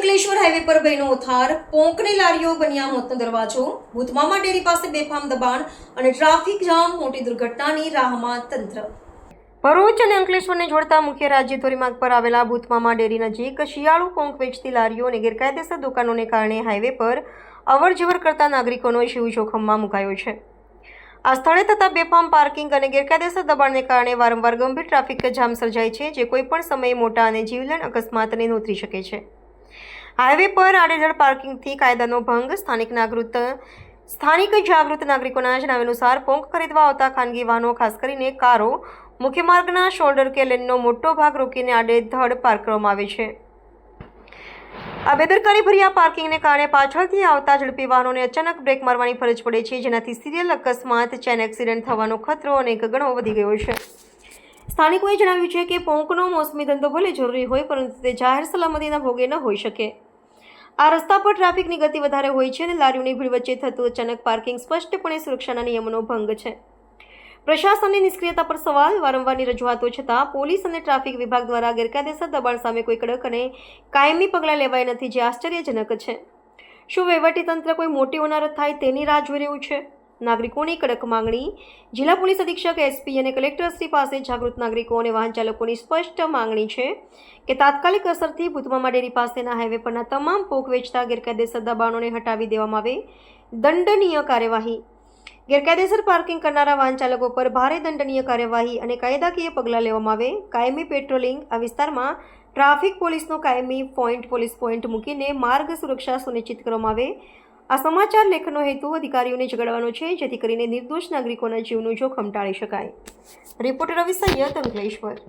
મુંબઈનો ઉથાર પોંકની લારીઓ બન્યા મોતનો દરવાજો. ભૂતમામા ડેરી પાસે બેફામ દબાણ અને ટ્રાફિક જામ મોટી દુર્ઘટનાની રાહમાં તંત્ર. ભરૂચ અને અંકલેશ્વરને જોડતા મુખ્ય રાજ્ય ધોરીમાર્ગ પર આવેલા ભૂતમામા ડેરી નજીક શિયાળુ પોંક વેચતી લારીઓ અને ગેરકાયદેસર દુકાનોને કારણે હાઈવે પર અવરજવર કરતા નાગરિકોનો શિવ જોખમમાં મુકાયો છે. આ સ્થળે થતા બેફામ પાર્કિંગ અને ગેરકાયદેસર દબાણને કારણે વારંવાર ગંભીર ટ્રાફિક જામ સર્જાય છે, જે કોઈપણ સમયે મોટા અને જીવલેણ અકસ્માતને નોતરી શકે છે. હાઈવે પર આડેધડ પાર્કિંગથી કાયદાનો ભંગ સ્થાનિક નાગરિક સ્થાનિક જાગૃત નાગરિકોના જણાવ્યા અનુસાર પોંક ખરીદવા આવતા ખાનગી વાહનો, ખાસ કરીને કારો, મુખ્ય માર્ગના શોલ્ડર કે લેનનો મોટો ભાગ રોકીને આડેધડ પાર્ક કરવામાં આવે છે. આ બેદરકારી ભર્યા પાર્કિંગને કારણે પાછળથી આવતા ઝડપી વાહનોને અચાનક બ્રેક મારવાની ફરજ પડે છે, જેનાથી સિરિયલ અકસ્માત, ચેન એક્સિડન્ટ થવાનો ખતરો અનેક ગણો વધી ગયો છે. સ્થાનિકોએ જણાવ્યું છે કે પોંકનો મોસમી ધંધો ભલે જરૂરી હોય, પરંતુ તે જાહેર સલામતીના ભોગે ન હોઈ શકે. આ રસ્તા પર ટ્રાફિકની ગતિ વધારે હોય છે અને લારીઓની ભીડ વચ્ચે થતું અચાનક પાર્કિંગ સ્પષ્ટપણે સુરક્ષાના નિયમોનો ભંગ છે. પ્રશાસનની નિષ્ક્રિયતા પર સવાલ, વારંવારની રજૂઆતો છતાં પોલીસ અને ટ્રાફિક વિભાગ દ્વારા ગેરકાયદેસર દબાણ સામે કોઈ કડક અને કાયમી પગલાં લેવાય નથી, જે આશ્ચર્યજનક છે. શું વહીવટીતંત્ર કોઈ મોટી ઉનારત થાય તેની રાહ જોઈ રહ્યું છે? નાગરિકોની કડક માંગણી. જિલ્લા પોલીસ અધિક્ષક એસપી અને કલેક્ટરશ્રી પાસે જાગૃત નાગરિકો અને વાહન ચાલકોની સ્પષ્ટ માંગણી છે કે તાત્કાલિક અસરથી ભૂતમામા ડેરી પાસેના હાઈવે પરના તમામ પોક વેચતા ગેરકાયદેસર દબાણોને હટાવી દેવામાં આવે. દંડનીય કાર્યવાહી. ગેરકાયદેસર પાર્કિંગ કરનારા વાહન ચાલકો પર ભારે દંડનીય કાર્યવાહી અને કાયદાકીય પગલાં લેવામાં આવે. કાયમી પેટ્રોલિંગ આ વિસ્તારમાં ટ્રાફિક પોલીસનો કાયમી પોઈન્ટ પોલીસ પોઈન્ટ મૂકીને માર્ગ સુરક્ષા સુનિશ્ચિત કરવામાં આવે. આ સમાચાર લેખનો હેતુ અધિકારીઓને જગાડવાનો છે, જેથી કરીને નિર્દોષ નાગરિકોના જીવનું જોખમ ટાળી શકાય. રિપોર્ટર રવિ સૈયદ અંકલેશ્વર.